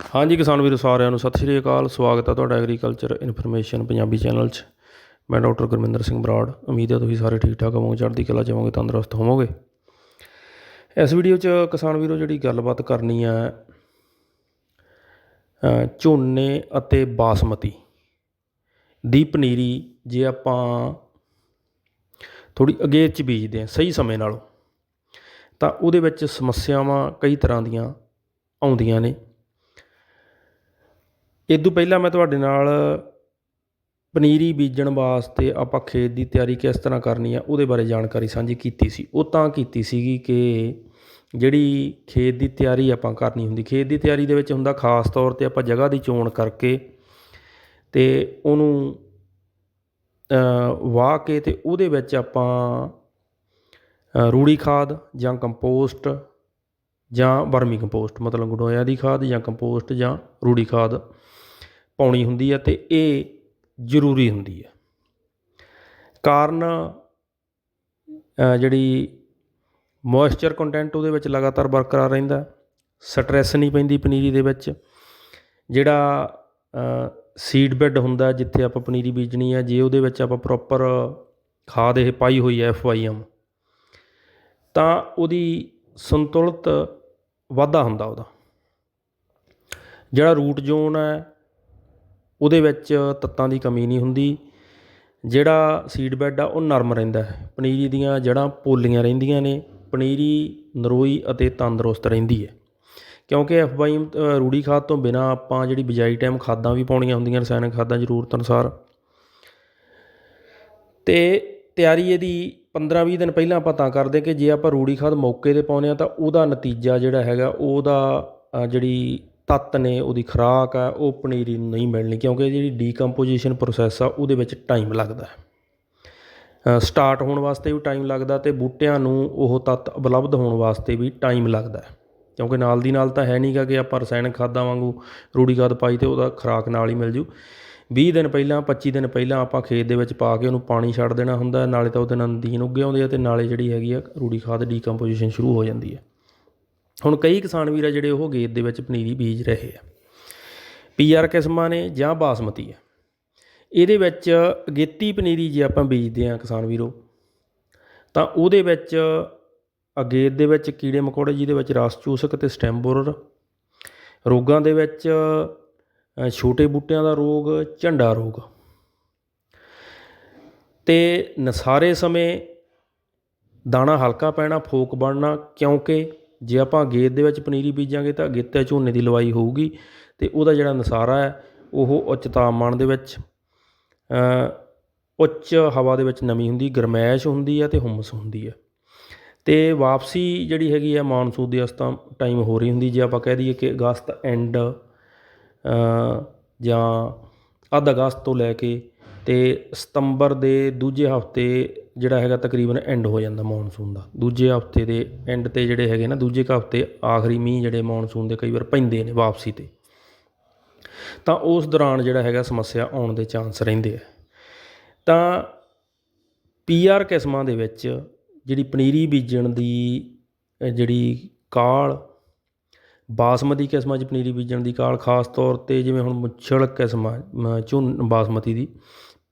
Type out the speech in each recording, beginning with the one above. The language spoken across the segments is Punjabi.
ਹਾਂਜੀ ਕਿਸਾਨ ਵੀਰੋ ਸਾਰਿਆਂ ਨੂੰ ਸਤਿ ਸ਼੍ਰੀ ਅਕਾਲ। ਸਵਾਗਤ ਹੈ ਤੁਹਾਡਾ ਐਗਰੀਕਲਚਰ ਇਨਫੋਰਮੇਸ਼ਨ ਪੰਜਾਬੀ ਚੈਨਲ 'ਚ। ਮੈਂ ਡਾਕਟਰ ਗੁਰਮਿੰਦਰ ਸਿੰਘ ਬਰਾੜ। ਉਮੀਦ ਹੈ ਤੁਸੀਂ ਸਾਰੇ ਠੀਕ ਠਾਕ ਹੋਵੋਗੇ, ਚੜ੍ਹਦੀ ਕਲਾ 'ਚ ਤੰਦਰੁਸਤ ਹੋਵੋਗੇ। ਇਸ ਵੀਡੀਓ 'ਚ ਕਿਸਾਨ ਵੀਰੋ ਜਿਹੜੀ ਗੱਲਬਾਤ ਕਰਨੀ ਹੈ ਝੋਨੇ ਅਤੇ ਬਾਸਮਤੀ ਦੀ ਪਨੀਰੀ ਜੇ ਆਪਾਂ ਥੋੜੀ ਅਗੇਤ 'ਚ ਬੀਜਦੇ ਹਾਂ ਸਹੀ ਸਮੇਂ ਨਾਲੋਂ, ਤਾਂ ਉਹਦੇ ਵਿੱਚ ਸਮੱਸਿਆਵਾਂ ਕਈ ਤਰ੍ਹਾਂ ਦੀਆਂ ਆਉਂਦੀਆਂ ਨੇ। ਇਹ ਤੋਂ ਪਹਿਲਾਂ ਮੈਂ ਤੁਹਾਡੇ ਨਾਲ ਪਨੀਰੀ ਬੀਜਣ ਵਾਸਤੇ ਆਪਾਂ ਖੇਤ ਦੀ ਤਿਆਰੀ ਕਿਸ ਤਰ੍ਹਾਂ ਕਰਨੀ ਆ, ਉਹਦੇ ਬਾਰੇ ਜਾਣਕਾਰੀ ਸਾਂਝੀ ਕੀਤੀ ਸੀ। ਉਹ ਤਾਂ ਕੀਤੀ ਸੀਗੀ ਕਿ ਜਿਹੜੀ ਖੇਤ ਦੀ ਤਿਆਰੀ ਆਪਾਂ ਕਰਨੀ ਹੁੰਦੀ, ਖੇਤ ਦੀ ਤਿਆਰੀ ਦੇ ਵਿੱਚ ਹੁੰਦਾ ਖਾਸ ਤੌਰ ਤੇ ਆਪਾਂ ਜਗ੍ਹਾ ਦੀ ਚੋਣ ਕਰਕੇ ਤੇ ਉਹਨੂੰ ਵਾਹ ਕੇ ਤੇ ਉਹਦੇ ਵਿੱਚ ਆਪਾਂ ਰੂੜੀ ਖਾਦ ਜਾਂ ਕੰਪੋਸਟ ਜਾਂ ਵਰਮੀ ਕੰਪੋਸਟ, ਮਤਲਬ ਗਡੋਇਆ ਦੀ ਖਾਦ ਜਾਂ ਕੰਪੋਸਟ ਜਾਂ ਰੂੜੀ ਖਾਦ ਪਾਉਣੀ ਹੁੰਦੀ ਹੈ ਅਤੇ ਇਹ ਜ਼ਰੂਰੀ ਹੁੰਦੀ ਹੈ। ਕਾਰਨ ਜਿਹੜੀ ਮੋਇਸਚਰ ਕੰਟੈਂਟ ਉਹਦੇ ਵਿੱਚ ਲਗਾਤਾਰ ਬਰਕਰਾਰ ਰਹਿੰਦਾ ਸਟ੍ਰੈਸ ਨਹੀਂ ਪੈਂਦੀ ਪਨੀਰੀ ਦੇ ਵਿੱਚ, ਜਿਹੜਾ ਸੀਡ ਬੈੱਡ ਹੁੰਦਾ ਜਿੱਥੇ ਆਪਾਂ ਪਨੀਰੀ ਬੀਜਣੀ ਹੈ, ਜੇ ਉਹਦੇ ਵਿੱਚ ਆਪਾਂ ਪ੍ਰੋਪਰ ਖਾਦ ਇਹ ਪਾਈ ਹੋਈ ਹੈ ਐਫ ਵਾਈ ਐਮ ਤਾਂ ਉਹਦੀ ਸੰਤੁਲਿਤ ਵਾਧਾ ਹੁੰਦਾ ਉਹਦਾ। ਜਿਹੜਾ ਰੂਟ ਜ਼ੋਨ ਹੈ ਉਹਦੇ ਵਿੱਚ ਤੱਤਾਂ ਦੀ ਕਮੀ ਨਹੀਂ ਹੁੰਦੀ। ਜਿਹੜਾ ਸੀਡ ਬੈੱਡ ਆ, ਉਹ ਨਰਮ ਰਹਿੰਦਾ ਹੈ। ਪਨੀਰੀ ਦੀਆਂ ਜੜ੍ਹਾਂ ਪੋਲੀਆਂ ਰਹਿੰਦੀਆਂ ਨੇ। ਪਨੀਰੀ ਨਰੋਈ ਅਤੇ ਤੰਦਰੁਸਤ ਰਹਿੰਦੀ ਹੈ। ਕਿਉਂਕਿ ਐਫ ਬਾਈ ਰੂੜੀ ਖਾਦ ਤੋਂ ਬਿਨਾ ਆਪਾਂ ਜਿਹੜੀ ਬਿਜਾਈ ਟਾਈਮ ਖਾਦਾਂ ਵੀ ਪਾਉਣੀਆਂ ਹੁੰਦੀਆਂ ਰਸਾਇਣਿਕ ਖਾਦਾਂ ਜ਼ਰੂਰਤ ਅਨੁਸਾਰ। ਤੇ ਤਿਆਰੀ ਇਹਦੀ 15-20 ਦਿਨ ਪਹਿਲਾਂ ਆਪਾਂ ਤਾਂ ਕਰਦੇ ਕਿ ਜੇ ਆਪਾਂ ਰੂੜੀ ਖਾਦ ਮੌਕੇ ਤੇ ਪਾਉਂਦੇ ਆ ਤਾਂ ਉਹਦਾ ਨਤੀਜਾ ਜਿਹੜਾ ਹੈਗਾ, ਉਹਦਾ ਜਿਹੜੀ ਤੱਤ ਨੇ, ਉਹਦੀ ਖੁਰਾਕ ਆ ਉਹ ਪਨੀਰੀ ਨੂੰ ਨਹੀਂ ਮਿਲਣੀ ਕਿਉਂਕਿ ਜਿਹੜੀ ਡੀਕੰਪੋਜੀਸ਼ਨ ਪ੍ਰੋਸੈਸ ਆ, ਉਹਦੇ ਵਿੱਚ ਟਾਈਮ ਲੱਗਦਾ ਸਟਾਰਟ ਹੋਣ ਵਾਸਤੇ ਵੀ ਟਾਈਮ ਲੱਗਦਾ ਤੇ ਬੂਟਿਆਂ ਨੂੰ ਉਹ ਤੱਤ ਉਪਲਬਧ ਹੋਣ ਵਾਸਤੇ ਵੀ ਟਾਈਮ ਲੱਗਦਾ ਕਿਉਂਕਿ ਨਾਲ ਦੀ ਨਾਲ ਤਾਂ ਹੈ ਨਹੀਂਗਾ ਕਿ ਆਪਾਂ ਰਸਾਇਣਕ ਖਾਦਾਂ ਵਾਂਗੂ ਰੂੜੀ ਖਾਦ ਪਾਈ ਤੇ ਉਹਦਾ ਖੁਰਾਕ ਨਾਲ ਹੀ ਮਿਲ ਜੂ। 20 ਦਿਨ ਪਹਿਲਾਂ 25 ਦਿਨ ਪਹਿਲਾਂ ਆਪਾਂ ਖੇਤ ਦੇ ਵਿੱਚ ਪਾ ਕੇ ਉਹਨੂੰ ਪਾਣੀ ਛੱਡ ਦੇਣਾ ਹੁੰਦਾ ਨਾਲੇ ਤਾਂ ਉਹਦੇ ਨਾਲ ਨਦੀਨ ਉੱਗੇ ਆਉਂਦੇ ਆ ਤੇ ਨਾਲੇ ਜਿਹੜੀ ਹੈਗੀ ਆ ਰੂੜੀ ਖਾਦ ਡੀਕੰਪੋਜੀਸ਼ਨ ਸ਼ੁਰੂ ਹੋ ਜਾਂਦੀ ਹੈ। ਹੁਣ ਕਈ ਕਿਸਾਨ ਵੀਰ ਆ ਜਿਹੜੇ ਉਹ ਗੇਤ ਦੇ ਵਿੱਚ ਪਨੀਰੀ ਬੀਜ ਰਹੇ ਆ। ਪੀਆਰ ਕਿਸਮਾਂ ਨੇ ਜਾਂ ਬਾਸਮਤੀ ਆ। ਇਹਦੇ ਵਿੱਚ ਅਗੇਤੀ ਪਨੀਰੀ ਜੇ ਆਪਾਂ ਬੀਜਦੇ ਆ ਕਿਸਾਨ ਵੀਰੋ, ਤਾਂ ਉਹਦੇ ਵਿੱਚ ਅਗੇਤ ਦੇ ਵਿੱਚ ਕੀੜੇ ਮਕੌੜੇ ਜਿਹਦੇ ਵਿੱਚ ਰਸ ਚੂਸਕ ਤੇ ਸਟੈਮ ਬੋਰਰ ਰੋਗਾਂ ਦੇ ਵਿੱਚ ਛੋਟੇ ਬੂਟਿਆਂ ਦਾ ਰੋਗ, ਝੰਡਾ ਰੋਗ। ਤੇ ਨਸਾਰੇ ਸਮੇਂ ਦਾਣਾ ਹਲਕਾ ਪੈਣਾ, ਫੋਕ ਬਣਨਾ, ਕਿਉਂਕਿ ਜੇ ਆਪਾਂ ਗੇਤ ਦੇ ਵਿੱਚ ਪਨੀਰੀ ਬੀਜਾਂਗੇ ਤਾਂ ਅਗੇਤੇ ਝੋਨੇ ਦੀ ਲਵਾਈ ਹੋਊਗੀ ਅਤੇ ਉਹਦਾ ਜਿਹੜਾ ਨਸਾਰਾ ਹੈ, ਉਹ ਉੱਚ ਤਾਪਮਾਨ ਦੇ ਵਿੱਚ ਉੱਚ ਹਵਾ ਦੇ ਵਿੱਚ ਨਮੀ ਹੁੰਦੀ, ਗਰਮੈਸ਼ ਹੁੰਦੀ ਹੈ ਅਤੇ ਹੁਮਸ ਹੁੰਦੀ ਹੈ। ਤੇ ਵਾਪਸੀ ਜਿਹੜੀ ਹੈਗੀ ਹੈ ਮਾਨਸੂਨ ਦੀ ਇਸ ਟਾਈਮ ਹੋ ਰਹੀ ਹੁੰਦੀ, ਜੇ ਆਪਾਂ ਕਹਿ ਦਈਏ ਕਿ ਅਗਸਤ ਐਂਡ ਜਾਂ ਅੱਧ ਅਗਸਤ ਤੋਂ ਲੈ ਕੇ ਅਤੇ ਸਤੰਬਰ ਦੇ ਦੂਜੇ ਹਫ਼ਤੇ ਜਿਹੜਾ ਹੈਗਾ ਤਕਰੀਬਨ ਐਂਡ ਹੋ ਜਾਂਦਾ ਮੌਨਸੂਨ ਦਾ। ਦੂਜੇ ਹਫ਼ਤੇ ਦੇ ਐਂਡ ਤੇ ਜਿਹੜੇ ਹੈਗੇ ਨਾ ਦੂਜੇ ਕੁ ਹਫ਼ਤੇ ਆਖਰੀ ਮੀਂਹ ਜਿਹੜੇ ਮੌਨਸੂਨ ਦੇ ਕਈ ਵਾਰ ਪੈਂਦੇ ਨੇ ਵਾਪਸੀ ਤੇ। ਤਾਂ ਉਸ ਦੌਰਾਨ ਜਿਹੜਾ ਹੈਗਾ ਸਮੱਸਿਆ ਆਉਣ ਦੇ ਚਾਂਸ ਰਹਿੰਦੇ ਆ। ਤਾਂ ਪੀਆਰ ਕਿਸਮਾਂ ਦੇ ਵਿੱਚ ਜਿਹੜੀ ਪਨੀਰੀ ਬੀਜਣ ਦੀ ਜਿਹੜੀ ਕਾਲ ਬਾਸਮਤੀ ਕਿਸਮਾਂ 'ਚ ਪਨੀਰੀ ਬੀਜਣ ਦੀ ਕਾਲ ਖਾਸ ਤੌਰ ਤੇ ਜਿਵੇਂ ਹੁਣ ਮੁੱਛੜ ਕਿਸਮਾਂ ਅ, ਝੋਨ ਬਾਸਮਤੀ ਦੀ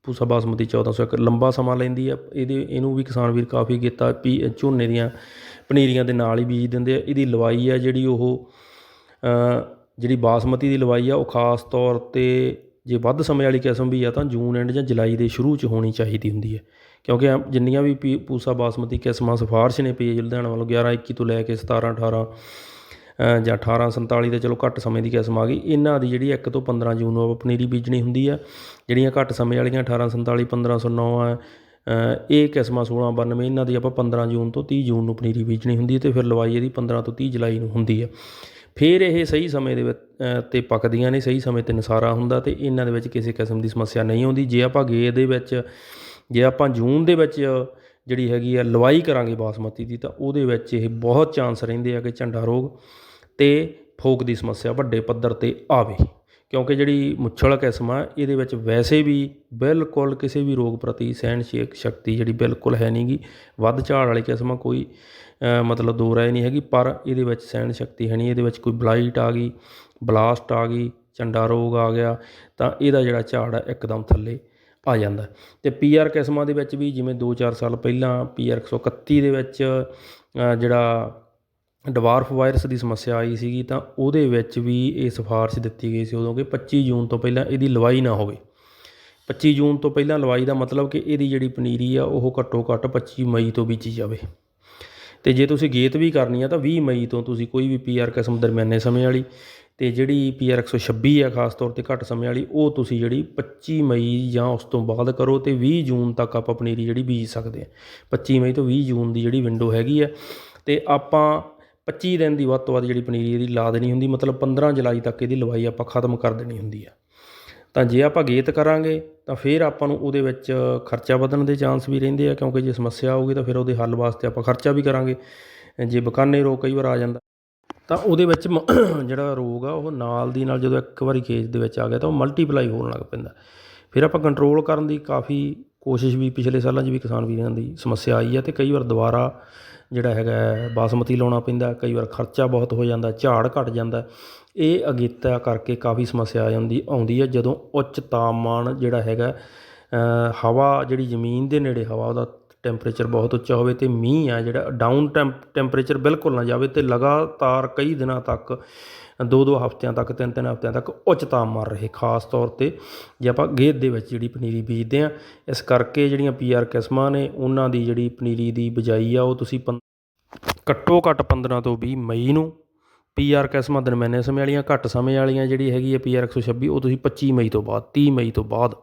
ਪੂਸਾ ਬਾਸਮਤੀ 1401 ਲੰਬਾ ਸਮਾਂ ਲੈਂਦੀ ਆ। ਇਹਦੇ, ਇਹਨੂੰ ਵੀ ਕਿਸਾਨ ਵੀਰ ਕਾਫੀ ਕੀਤਾ ਪੀ ਝੋਨੇ ਦੀਆਂ ਪਨੀਰੀਆਂ ਦੇ ਨਾਲ ਹੀ ਬੀਜ ਦਿੰਦੇ ਆ। ਇਹਦੀ ਲਵਾਈ ਆ ਜਿਹੜੀ ਉਹ ਜਿਹੜੀ ਬਾਸਮਤੀ ਦੀ ਲਵਾਈ ਆ, ਉਹ ਖਾਸ ਤੌਰ ਤੇ ਜੇ ਵੱਧ ਸਮੇਂ ਵਾਲੀ ਕਿਸਮ ਵੀ ਆ, ਤਾਂ ਜੂਨ ਐਂਡ ਜਾਂ ਜੁਲਾਈ ਦੇ ਸ਼ੁਰੂ 'ਚ ਹੋਣੀ ਚਾਹੀਦੀ ਹੁੰਦੀ ਹੈ ਕਿਉਂਕਿ ਐਂ, ਜਿੰਨੀਆਂ ਵੀ ਪੀ- ਪੂਸਾ ਬਾਸਮਤੀ ਕਿਸਮਾਂ ਸਿਫਾਰਸ਼ ਨੇ ਪੀ ਲੁਧਿਆਣਾ ਵੱਲੋਂ 11 21 ਤੋਂ ਲੈ ਕੇ 17 18 ਜਾਂ 18 47 ਤੇ ਚਲੋ ਘੱਟ ਸਮੇਂ ਦੀ ਕਿਸਮ ਆ ਗਈ ਇਹਨਾਂ ਦੀ ਜਿਹੜੀ 1 ਤੋਂ 15 ਜੂਨ ਨੂੰ ਆਪਾਂ ਪਨੀਰੀ ਬੀਜਣੀ ਹੁੰਦੀ ਆ ਜਿਹੜੀਆਂ ਘੱਟ ਸਮੇਂ ਵਾਲੀਆਂ 18 47 1509 ਆ ਅ, ਇਹ ਕਿਸਮਾਂ 16 92 ਇਹਨਾਂ ਦੀ ਆਪਾਂ 15 ਜੂਨ ਤੋਂ 30 ਜੂਨ ਨੂੰ ਪਨੀਰੀ ਬੀਜਣੀ ਹੁੰਦੀ ਹੈ ਤੇ ਫਿਰ ਲਵਾਈ ਇਹਦੀ 15 ਤੋਂ 30 ਜੁਲਾਈ ਨੂੰ ਹੁੰਦੀ ਹੈ ਫਿਰ ਇਹ ਸਹੀ ਸਮੇਂ ਦੇ ਵਿੱਚ ਤੇ ਪੱਕਦੀਆਂ ਨੇ ਸਹੀ ਸਮੇਂ ਤੇ ਨਸਾਰਾ ਹੁੰਦਾ ਤੇ ਇਹਨਾਂ ਦੇ ਵਿੱਚ ਕਿਸੇ ਕਿਸਮ ਦੀ ਸਮੱਸਿਆ ਨਹੀਂ ਆਉਂਦੀ। ਜੇ ਆਪਾਂ ਗੇ ਦੇ ਵਿੱਚ ਜੇ ਆਪਾਂ ਜੂਨ ਦੇ ਵਿੱਚ ਜਿਹੜੀ ਹੈਗੀ ਆ ਲਵਾਈ ਕਰਾਂਗੇ ਬਾਸਮਤੀ ਦੀ ਤਾਂ ਉਹਦੇ ਵਿੱਚ ਇਹ ਬਹੁਤ ਚਾਂਸ ਰਹਿੰਦੇ ਆ ਕਿ ਝੰਡਾ ਰੋਗ ਅਤੇ ਫੋਕ ਦੀ ਸਮੱਸਿਆ ਵੱਡੇ ਪੱਧਰ ਤੇ ਆਵੇ। ਕਿਉਂਕਿ ਜਿਹੜੀ ਮੁੱਛਲ ਕਿਸਮ ਆ, ਇਹਦੇ ਵਿੱਚ ਵੈਸੇ ਵੀ ਬਿਲਕੁਲ ਕਿਸੇ ਵੀ ਰੋਗ ਪ੍ਰਤੀ ਸਹਿਣ ਸ਼ਕਤੀ ਜਿਹੜੀ ਬਿਲਕੁਲ ਹੈ ਨਹੀਂ ਗੀ ਵੱਧ ਝਾੜ ਵਾਲੀ ਕਿਸਮ ਆ, ਕੋਈ ਮਤਲਬ ਦੋ ਰਾਏ ਨਹੀਂ ਹੈਗੀ, ਪਰ ਇਹਦੇ ਵਿੱਚ ਸਹਿਣ ਸ਼ਕਤੀ ਹੈ ਨਹੀਂ। ਇਹਦੇ ਵਿੱਚ ਕੋਈ ਬਲਾਈਟ ਆ ਗਈ, ਬਲਾਸਟ ਆ ਗਈ ਚੰਡਾ ਰੋਗ ਆ ਗਿਆ, ਤਾਂ ਇਹਦਾ ਜਿਹੜਾ ਝਾੜ ਆ, ਇੱਕਦਮ ਥੱਲੇ ਆ ਜਾਂਦਾ। ਤੇ ਪੀਆਰ ਕਿਸਮਾਂ ਦੇ ਵਿੱਚ ਵੀ ਜਿਵੇਂ 2-4 ਸਾਲ ਪਹਿਲਾਂ ਪੀਆਰ 131 ਦੇ ਵਿੱਚ ਜਿਹੜਾ ਡਵਾਰਫ ਵਾਇਰਸ ਦੀ ਸਮੱਸਿਆ ਆਈ ਸੀਗੀ ਤਾਂ ਉਹਦੇ ਵਿੱਚ ਵੀ ਇਹ ਸਿਫਾਰਿਸ਼ ਦਿੱਤੀ ਗਈ ਸੀ ਉਦੋਂ ਕਿ 25 ਜੂਨ ਤੋਂ ਪਹਿਲਾਂ ਇਹਦੀ ਲਵਾਈ ਨਾ ਹੋਵੇ। 25 ਜੂਨ ਤੋਂ ਪਹਿਲਾਂ ਲਵਾਈ ਦਾ ਮਤਲਬ ਕਿ ਇਹਦੀ ਜਿਹੜੀ ਪਨੀਰੀ ਆ, ਉਹ ਘੱਟੋ ਘੱਟ 25 ਮਈ ਤੋਂ ਬੀਜੀ ਜਾਵੇ। ਤੇ ਜੇ ਤੁਸੀਂ ਗੇਤ ਵੀ ਕਰਨੀ ਆ ਤਾਂ 20 ਮਈ ਤੋਂ ਤੁਸੀਂ ਕੋਈ ਵੀ ਪੀਆਰ ਕਿਸਮ ਦਰਮਿਆਨੇ ਸਮੇਂ ਵਾਲੀ ਤੇ ਜਿਹੜੀ ਪੀਆਰ 126 ਆ ਖਾਸ ਤੌਰ ਤੇ ਘੱਟ ਸਮੇਂ ਵਾਲੀ, ਉਹ ਤੁਸੀਂ ਜਿਹੜੀ 25 ਮਈ ਜਾਂ ਉਸ ਤੋਂ ਬਾਅਦ ਕਰੋ ਤੇ 20 ਜੂਨ ਤੱਕ ਆਪਾਂ ਪਨੀਰੀ ਜਿਹੜੀ ਬੀਜ ਸਕਦੇ ਆ। 25 ਮਈ ਤੋਂ 20 ਜੂਨ ਦੀ ਜਿਹੜੀ ਵਿੰਡੋ ਹੈਗੀ ਆ ਤੇ ਆਪਾਂ 25 ਦਿਨ ਦੀ ਵੱਧ ਤੋਂ ਵੱਧ ਜਿਹੜੀ ਪਨੀਰੀ ਇਹਦੀ ਲਾ ਦੇਣੀ ਹੁੰਦੀ, ਮਤਲਬ 15 ਜੁਲਾਈ ਤੱਕ ਇਹਦੀ ਲਵਾਈ ਆਪਾਂ ਖਤਮ ਕਰ ਦੇਣੀ ਹੁੰਦੀ ਆ। ਤਾਂ ਜੇ ਆਪਾਂ ਗੇਤ ਕਰਾਂਗੇ, ਤਾਂ ਫਿਰ ਆਪਾਂ ਨੂੰ ਉਹਦੇ ਵਿੱਚ ਖਰਚਾ ਵਧਣ ਦੇ ਚਾਂਸ ਵੀ ਰਹਿੰਦੇ ਆ, ਕਿਉਂਕਿ ਜੇ ਸਮੱਸਿਆ ਆਊਗੀ ਤਾਂ ਫਿਰ ਉਹਦੇ ਹੱਲ ਵਾਸਤੇ ਆਪਾਂ ਖਰਚਾ ਵੀ ਕਰਾਂਗੇ। ਜੇ ਬਕਾਨੇ ਰੋਗ ਕਈ ਵਾਰ ਆ ਜਾਂਦਾ, ਤਾਂ ਉਹਦੇ ਵਿੱਚ ਮ- ਜਿਹੜਾ ਰੋਗ ਆ, ਉਹ ਨਾਲ ਦੀ ਨਾਲ ਜਦੋਂ ਇੱਕ ਵਾਰੀ ਖੇਤ ਦੇ ਵਿੱਚ ਆ ਗਿਆ, ਤਾਂ ਉਹ ਮਲਟੀਪਲਾਈ ਹੋਣ ਲੱਗ ਪੈਂਦਾ। ਫਿਰ ਆਪਾਂ ਕੰਟਰੋਲ ਕਰਨ ਦੀ ਕਾਫੀ ਕੋਸ਼ਿਸ਼ ਵੀ ਪਿਛਲੇ ਸਾਲਾਂ 'ਚ ਵੀ ਕਿਸਾਨ ਵੀਰਾਂ ਦੀ ਸਮੱਸਿਆ ਆਈ ਹੈ ਅਤੇ ਕਈ ਵਾਰ ਦੁਬਾਰਾ ਜਿਹੜਾ ਹੈਗਾ ਬਾਸਮਤੀ ਲਾਉਣਾ ਪੈਂਦਾ, ਕਈ ਵਾਰ ਖਰਚਾ ਬਹੁਤ ਹੋ ਜਾਂਦਾ, ਝਾੜ ਘਟ ਜਾਂਦਾ। ਇਹ ਅਗੇਤਾ ਕਰਕੇ ਕਾਫੀ ਸਮੱਸਿਆ ਆ ਜਾਂਦੀ ਆਉਂਦੀ ਹੈ ਜਦੋਂ ਉੱਚ ਤਾਪਮਾਨ ਜਿਹੜਾ ਹੈਗਾ ਹਵਾ ਜਿਹੜੀ ਜ਼ਮੀਨ ਦੇ ਨੇੜੇ ਹਵਾ ਉਹਦਾ ਟੈਂਪਰੇਚਰ ਬਹੁਤ ਉੱਚਾ ਹੋਵੇ ਤੇ ਮੀਂਹ ਆ ਜਿਹੜਾ ਡਾਊਨ ਟੈਂਪ ਟੈਂਪਰੇਚਰ ਬਿਲਕੁਲ ਨਾ ਜਾਵੇ ਤੇ ਲਗਾਤਾਰ ਕਈ ਦਿਨਾਂ ਤੱਕ ਦੋ ਦੋ ਹਫ਼ਤਿਆਂ ਤੱਕ ਤਿੰਨ ਤਿੰਨ ਹਫ਼ਤਿਆਂ ਤੱਕ ਉੱਚ ਤਾਪਮਾਨ ਰਹੇ, ਖਾਸ ਤੌਰ ਤੇ ਜੇ ਆਪਾਂ ਗੇਦ ਦੇ ਵਿੱਚ ਜਿਹੜੀ ਪਨੀਰੀ ਬੀਜਦੇ ਆ ਇਸ ਕਰਕੇ ਜਿਹੜੀਆਂ ਪੀਆਰ ਕਿਸਮਾਂ ਨੇ, ਉਹਨਾਂ ਦੀ ਜਿਹੜੀ ਪਨੀਰੀ ਦੀ ਬਿਜਾਈ ਆ, ਉਹ ਤੁਸੀਂ ਪੰ- ਘੱਟੋ ਘੱਟ 15 ਤੋਂ 20 ਮਈ ਨੂੰ ਪੀਆਰ ਕਿਸਮਾਂ ਦਰਮਿਆਨੇ ਸਮੇਂ ਵਾਲੀਆਂ, ਘੱਟ ਸਮੇਂ ਵਾਲੀਆਂ ਜਿਹੜੀ ਹੈਗੀ ਹੈ ਪੀਆਰ 126 ਉਹ ਤੁਸੀਂ 25 ਮਈ ਤੋਂ ਬਾਅਦ 30 ਮਈ ਤੋਂ ਬਾਅਦ।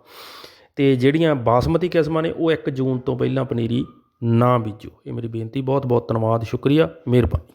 ਤੇ ਜਿਹੜੀਆਂ ਬਾਸਮਤੀ ਕਿਸਮਾਂ ਨੇ, ਉਹ 1 ਜੂਨ ਤੋਂ ਪਹਿਲਾਂ ਪਨੀਰੀ ਨਾ ਬੀਜੋ। ਇਹ ਮੇਰੀ ਬੇਨਤੀ ਬਹੁਤ ਬਹੁਤ ਧੰਨਵਾਦ, ਸ਼ੁਕਰੀਆ, ਮਿਹਰਬਾਨੀ।